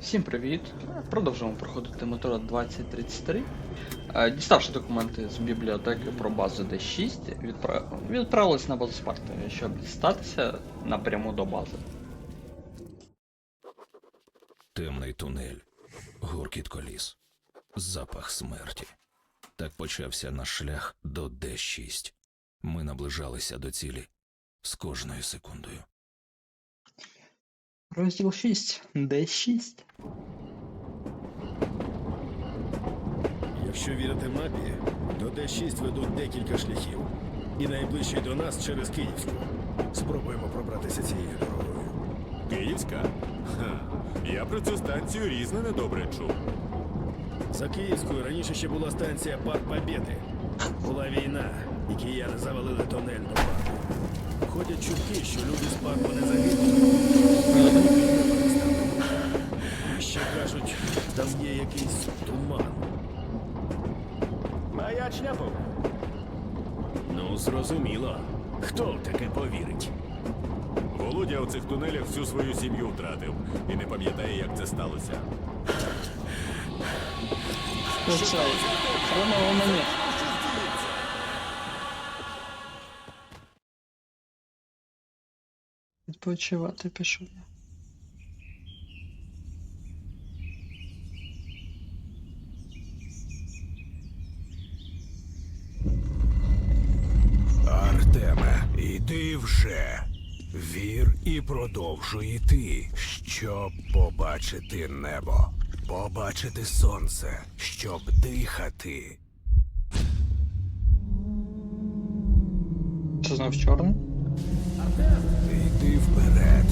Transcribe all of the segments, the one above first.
Всім привіт! Продовжуємо проходити Мотора 2033. Е, Діставши документи з бібліотеки про базу D6, відпра... відправились на базу Спарти, щоб дістатися напряму до бази. Темний тунель, гуркіт коліс, запах смерті. Так почався наш шлях до Д6. Ми наближалися до цілі з кожною секундою. Розділ 6. D6. Якщо вірити мапі, до Д6 ведуть декілька шляхів. І найближчий до нас через Київську. Спробуємо пробратися цією дорогою. Київська? Ха. Я про цю станцію різне недобре чув. За Київською раніше ще була станція Парк Побєди. Була війна, і кияни завалили тунель до парку. Ходять чутки, що люди з парку не загинули. Ще кажуть, там є якийсь туман. Маячня був. Ну, зрозуміло. Хто в таке повірить? Володя у цих тунелях всю свою сім'ю втратив і не пам'ятає, як це сталося. Оце хреново мені. Відпочивати пішов я. Артеме, іди вже. Вір і продовжуй іти, щоб побачити небо, побачити сонце, щоб дихати. Це знов чорний? Йди вперед.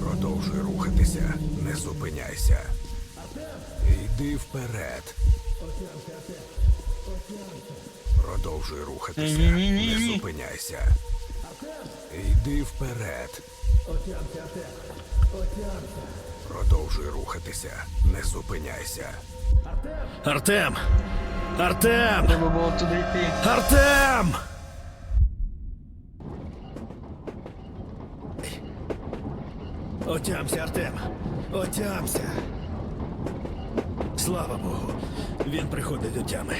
Продовжуй рухатися, не зупиняйся. Йди вперед. Продовжуй рухатися, не зупиняйся. Йди вперед. Продовжуй рухатися, не зупиняйся. Артем! Артем! Треба було туди йти. Артем! Отямся, Артем! Отямся! Слава Богу! Він приходить до тями.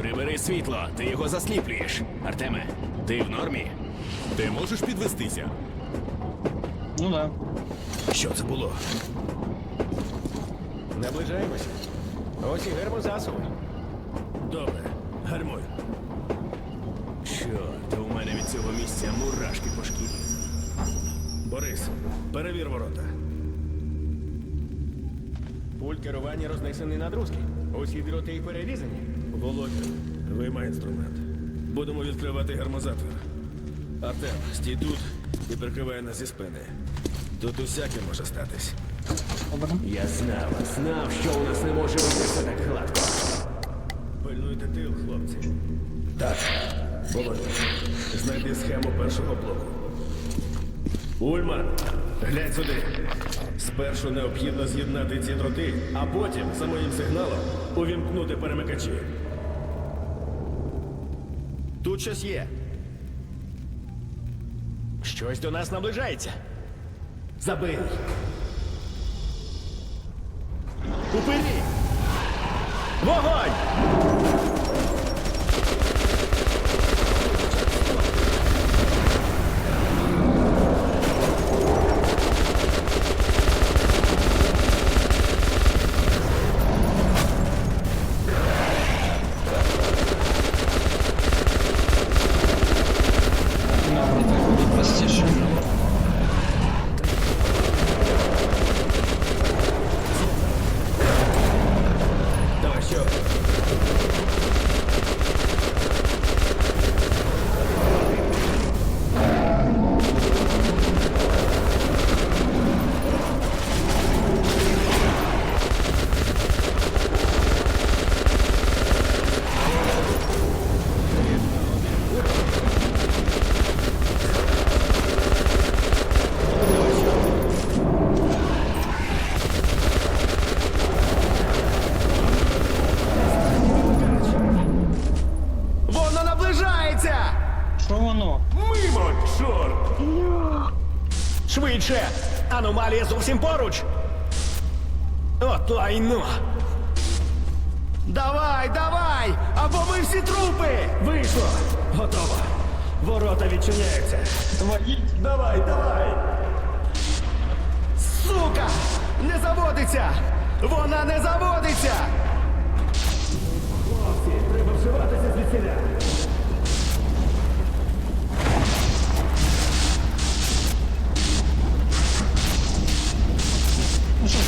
Прибери світло, ти його засліплюєш. Артеме, ти в нормі? Ти можеш підвестися? Ну да. Що це було? Наближаємося. Ось і гермо засуви. Добре, гальмуй. Чорт, у мене від цього місця мурашки по шкірі. Борис, перевір ворота. Пульт керування рознесений на друзки. Усі дроти перерізані. Володя, виймай інструмент. Будемо відкривати гермозатвір. Артем, стій тут і прикривай нас зі спини. Тут усяке може статись. Добре. Я знав, знав, що у нас не може бути все так гладко. Пильнуйте тил, хлопці. Так, Володя, знайди схему першого блоку. Ульман, глянь сюди. Спершу необхідно з'єднати ці дроти, а потім, за моїм сигналом, увімкнути перемикачі. Тут щось є. Щось до нас наближається. Забий! Уперед! Вогонь! Що воно? Мимо, чорт! Швидше! Аномалія зовсім поруч! Ото айно! Давай, давай! Або ми всі трупи! Вийшло! Готово! Ворота відчиняються! Твої! Давай, давай! Сука! Не заводиться! Вона не заводиться! Хлопці, треба вживатися звідсіля!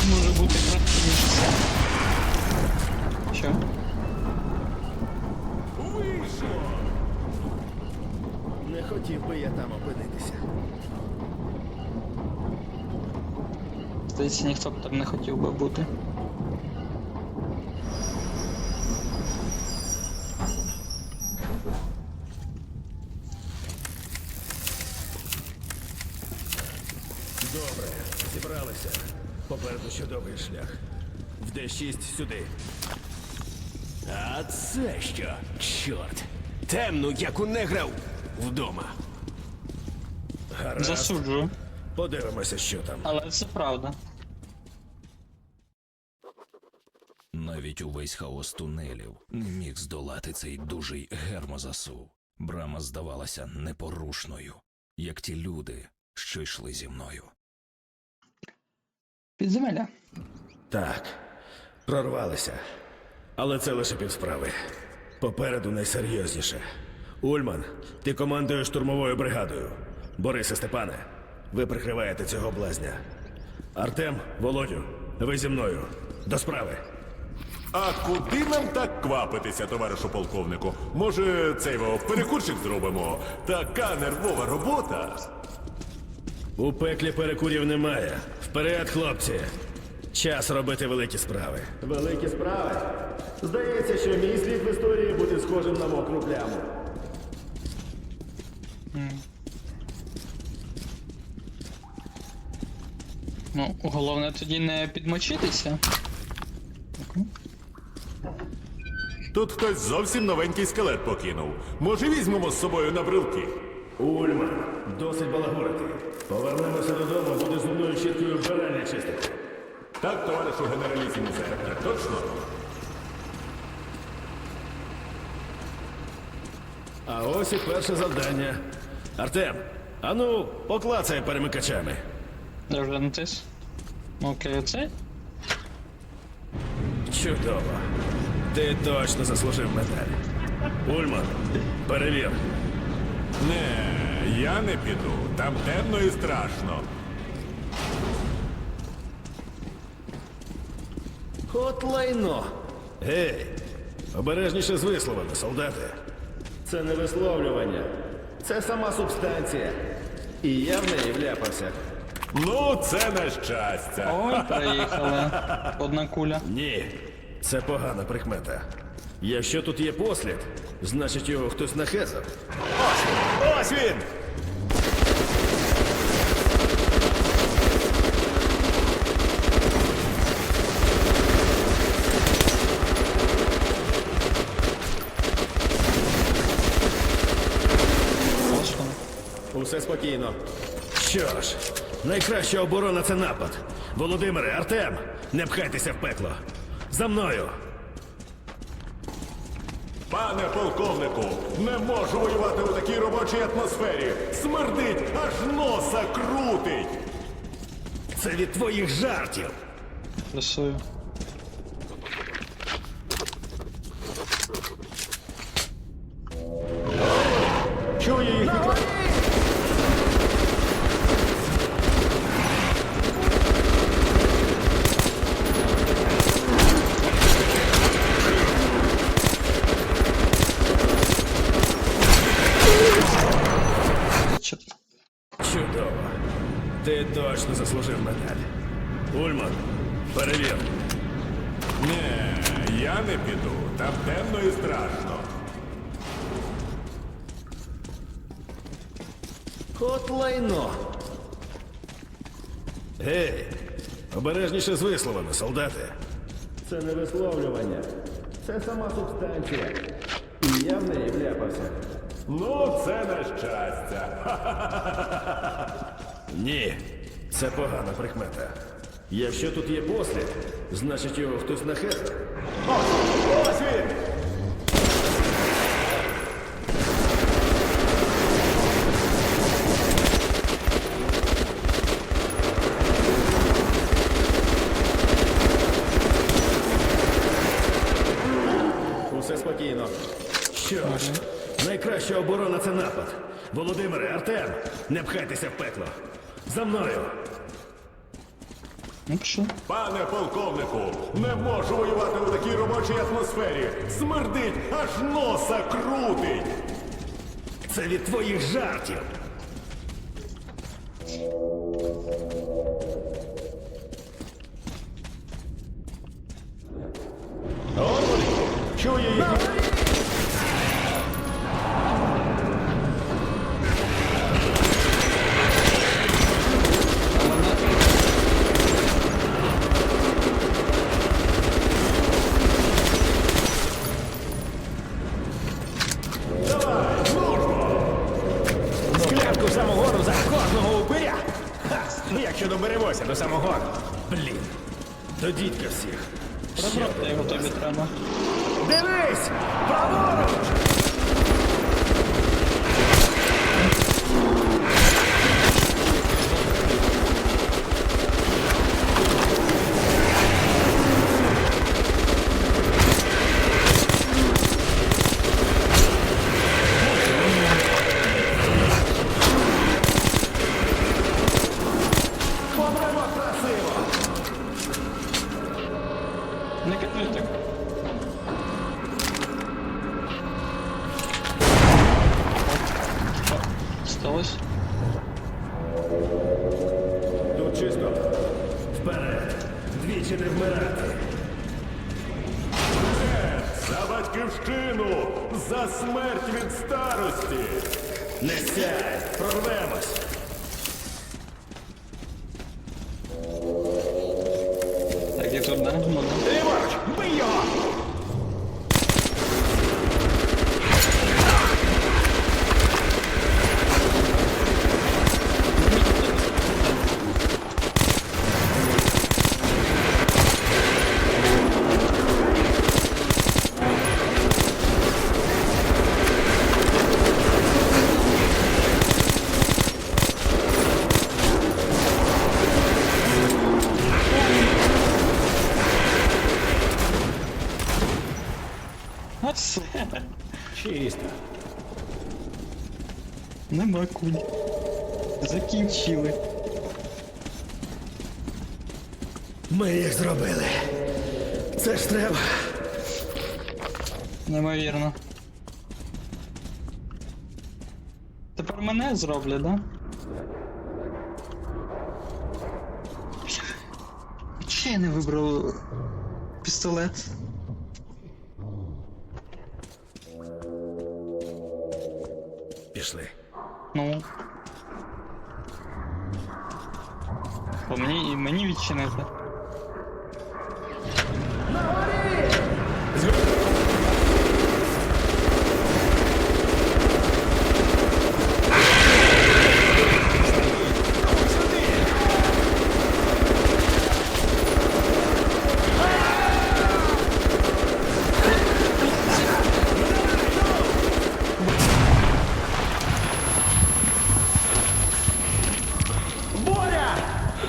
Може бути краще, ніж все. Що? Вийшло! Не хотів би я там опинитися. Здається, ніхто б там не хотів би бути. Добре, зібралися. Попереду ще довгий шлях. Д6 сюди. А це що? Чорт. Темну, як у неграв вдома. Гаразд. Засуджую, Подивимося, що там. але це правда. Навіть увесь хаос тунелів не міг здолати цей дужий гермозасув. Брама здавалася непорушною, як ті люди, що йшли зі мною. Підземелля. Так, прорвалися. Але це лише півсправи. Попереду найсерйозніше. Ульман, ти командуєш штурмовою бригадою. Борисе Степане, ви прикриваєте цього блазня. Артем, Володю, ви зі мною. До справи. А куди нам так квапитися, товаришу полковнику? Може, цей перекурчик зробимо? Така нервова робота. У пеклі перекурів немає. Вперед, хлопці! Час робити великі справи. Великі справи? Здається, що мій слід в історії буде схожим на мокру пляму. Ну, головне тоді не підмочитися. Тут хтось зовсім новенький скелет покинув. Може, візьмемо з собою на брилки? Ульман, досить балагурити. Повернемося додому, буде зубною щіткою барання чистити. Так, товаришу генералісімусе, так точно? А ось і перше завдання. Артем, ану, поклацай перемикачами. Де? Окей, оце? Чудово. Ти точно заслужив медаль. Ульман, перевір. Не, я не піду. Там темно і страшно. От лайно. Гей, обережніше з висловами, солдати. Це не висловлювання. Це сама субстанція. І я в неї вляпався. Ну, це на щастя. Ой, приїхали. Одна куля. Ні, це погана прикмета. Якщо тут є послід, значить його хтось нахезав. Ось він! Ось воно. Усе спокійно. Що ж, найкраща оборона це напад. Володимире, Артем, не пхайтеся в пекло. За мною. Пане полковнику, не можу воювати у такій робочій атмосфері. Смердить, аж носа крутить. Це від твоїх жартів. Плюсую. Обережніше з висловами, солдати. Це не висловлювання. Це сама субстанція. І я в неї вляпався. Ну, це на щастя. Ні, Це погана прикмета. Якщо тут є послід, значить його хтось нахер. Ось! Ось він! Усе спокійно. Що ж, найкраща оборона це напад. Володимире, Артем, не пхайтеся в пекло. За мною. Ну пішов. Пане полковнику, не можу воювати у такій робочій атмосфері. Смердить, аж носа крутить. Це від твоїх жартів. Чує їх. До самого. Блін. До дідька всіх. Пробрати його тобі треба. Дивись! Праворуч! Закінчили. Ми їх зробили. Це ж треба. Неймовірно. Тепер мене зроблять, да? Чи я не вибрав пістолет? Пішли. Ну. По мені і мені відчинити.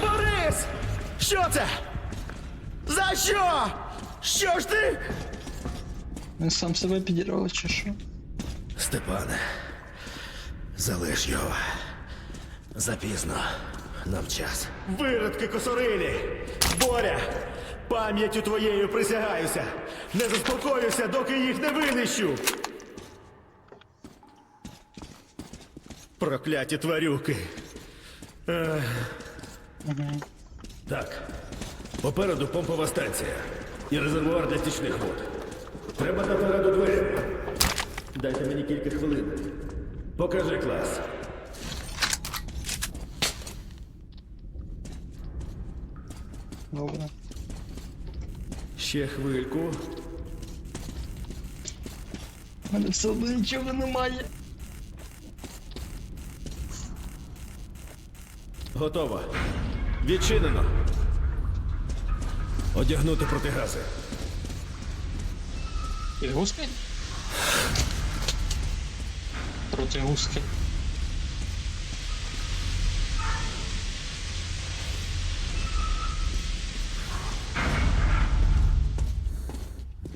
Борис! Що це? За що? Що ж ти? Він сам себе підірвав чи що? Степане, залиш його. Запізно. Нам час. Виродки косорилі! Боря! Пам'яттю твоєю присягаюся! Не заспокоюся, доки їх не винищу! Прокляті тварюки! Ех. Так. Попереду помпова станція і резервуар для стічних вод. Треба дати раду дверям. Дайте мені кілька хвилин. Покажи клас. Добре. Ще хвильку. У мене все одно нічого немає. Готово. Відчинено. Одягнути протигази. Підгузки? Проти гузки.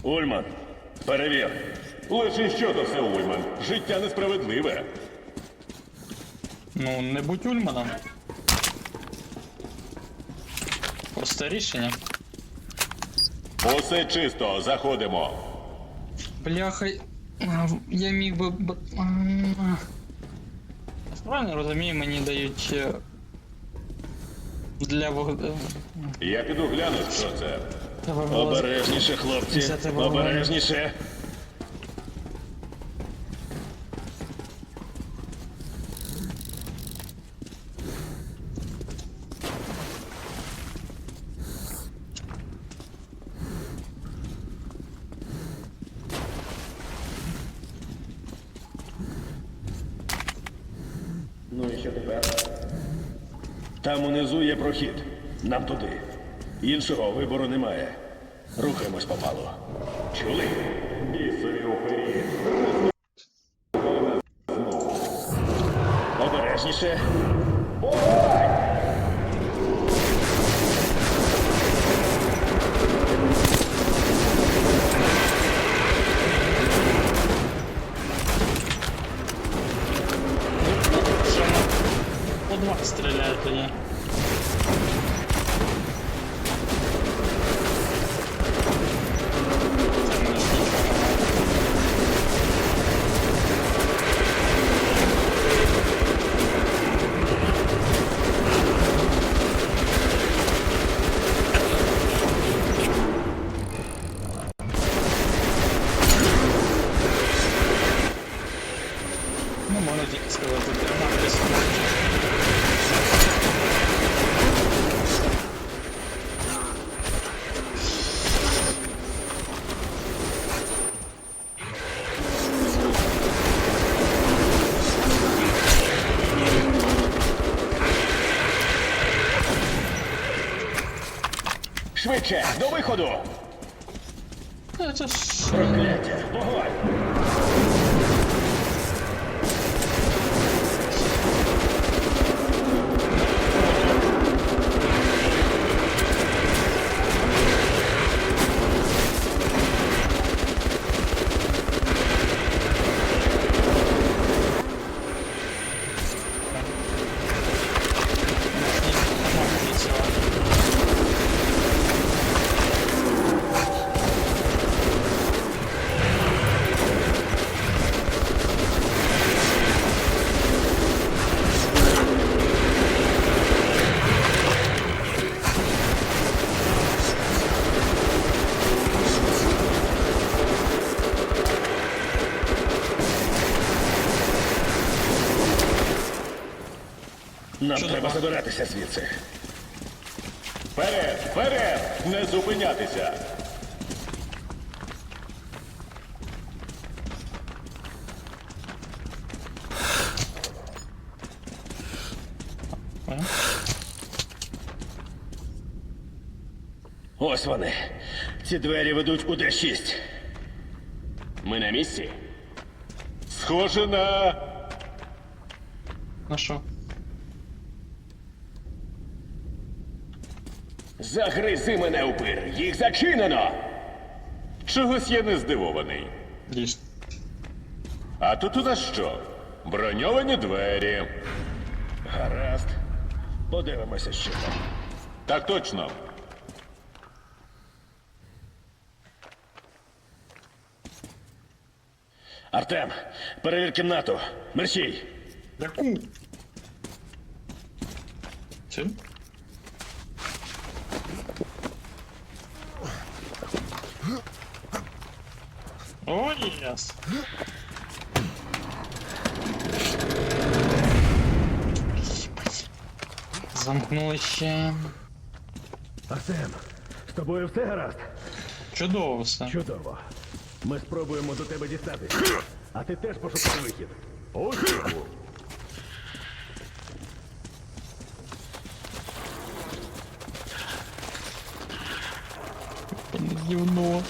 Ульман, перевір. Лише що то все, Ульман. Життя несправедливе. Ну, не будь ульманом. Просте рішення. Усе чисто, заходимо. Бляха, я міг би. б- Правильно розумію, мені дають. е, Для вог... е, Я піду гляну, що це. Обережніше, хлопці. Обережніше. Ну і що тепер? Там унизу є прохід. Нам туди. Іншого вибору немає. Рухаємось помалу. Чули? Бісові упері. Обережніше. По два тоді. Швидше, до виходу! Це ж Прокляття! Вогонь! Нам треба забиратися звідси. Вперед, вперед! Не зупинятися! Ось вони. Ці двері ведуть у Д6. Ми на місці? Схоже на. На що? Загризи мене, упир! Їх зачинено! Чогось я не здивований. Дійсно. А тут у нас що? Броньовані двері. Гаразд. Подивимося, що там. Так точно. Артем, перевір кімнату. Мерщій. Яку? час. Замкнули ще. З тобою все гаразд? Чудово все. Чудово. Ми спробуємо до тебе дістатися. А ти теж пошукай вихід. Ось. Дівно.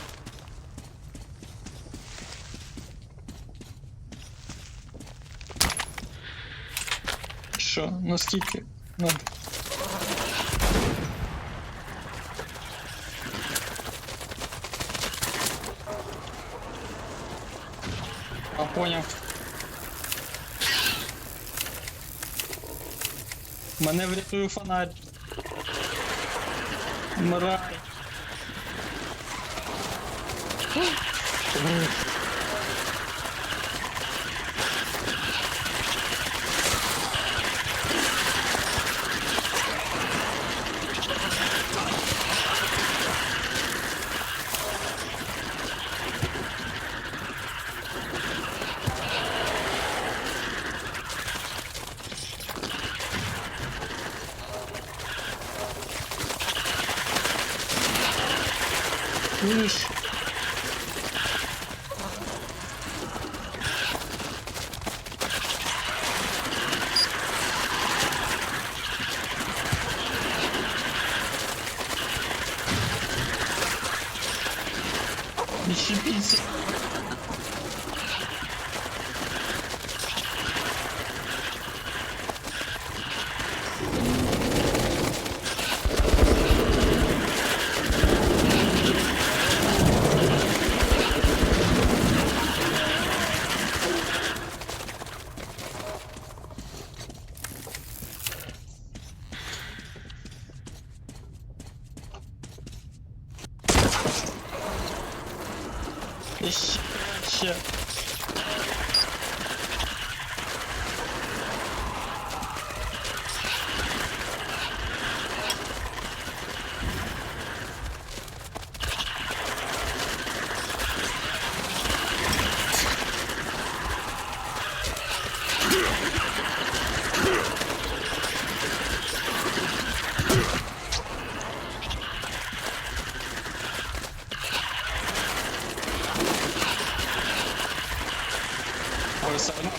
гівно. Що, наскільки? Надо. А поняв. Мене врятує фонарь. Вмирай.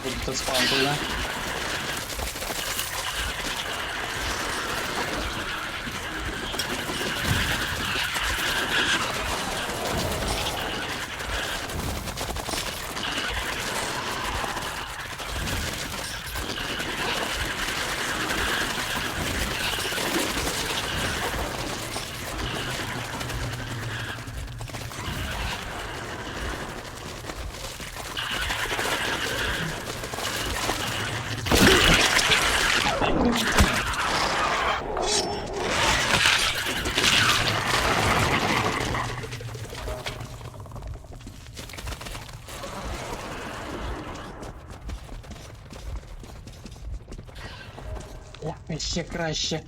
Ой, все равно ще краще.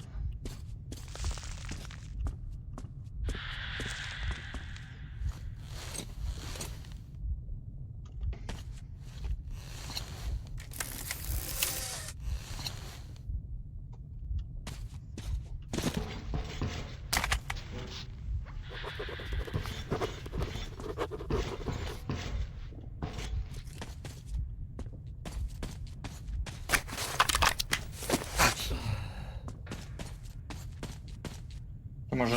Ти може.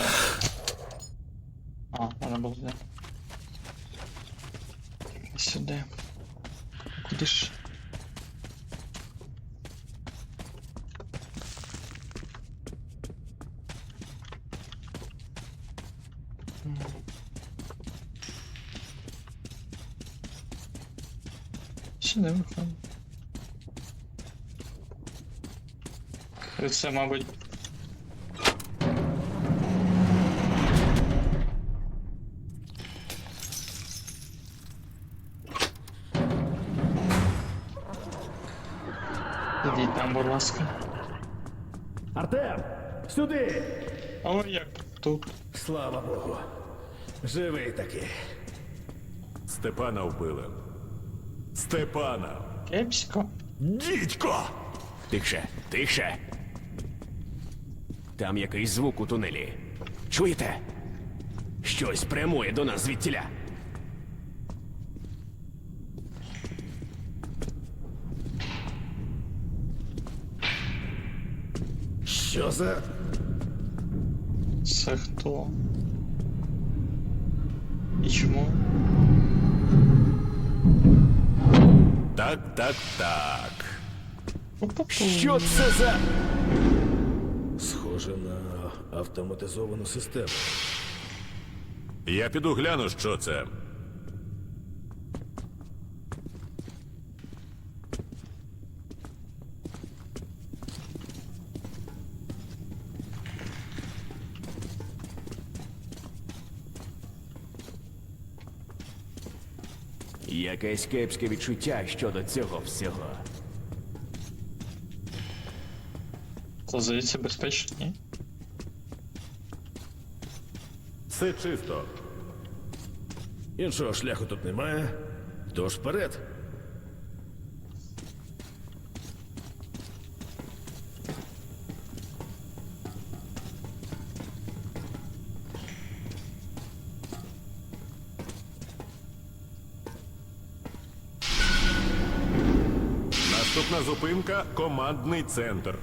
А, можна було сюди. Сюди. Куди ж? М. Сюди виходимо. Це, мабуть, ласка. Артем! Сюди! О, як тут. Слава Богу. Живий таки. Степана вбили. Степана! Кепсько. Дідько! Тихше, тихше. Там якийсь звук у тунелі. Чуєте? Щось прямує до нас звідтіля. Що за. Це хто? І чому? Так, так, так. Що це за. Схоже на автоматизовану систему. Я піду гляну, що це. Якесь кепське відчуття щодо цього всього. Це здається безпечно, ні? Все чисто. Іншого шляху тут немає. Тож вперед. Зупинка командний центр.